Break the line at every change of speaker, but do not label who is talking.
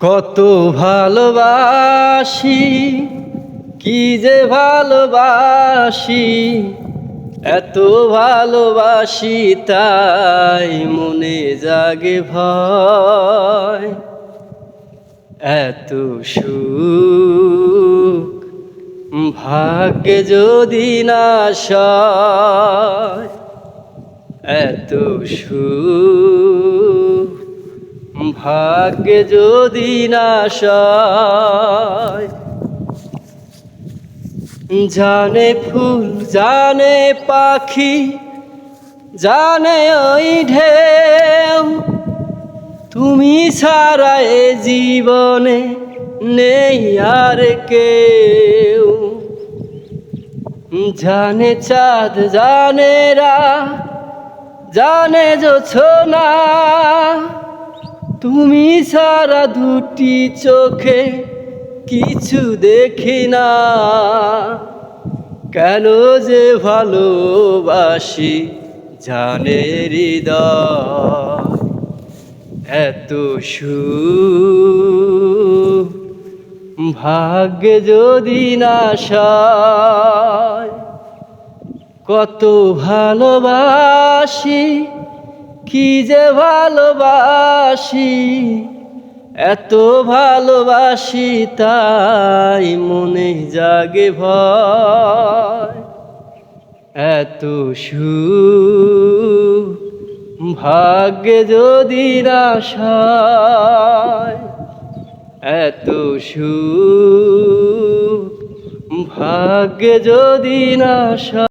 কত ভালোবাসি, কি যে ভালোবাসি, এত ভালোবাসি তাই মনে জাগে ভয়। এত সুখ, ভাগ্যে যদি না এত সুখ ভাগ্যে যদি না সয়, জানে ফুল, জানে পাখি, জানে ওই ঢেউ, তুমি ছাড়া এ জীবনে নেই আর কেউ। জানে চাঁদ, জানে রা, জানে না তুমি সারা দুটি চোখে কিছু দেখি না। কেন যে ভালোবাসি জানে হৃদয়, এত সুখ ভাগ্যে যদি না কত ভালোবাসি কি যে ভালোবাসি, এত ভালোবাসি তাই মনে জাগে ভয়। এত সুখ ভাগ্যে যদি না এত সুখ ভাগ্যে যদি না সয়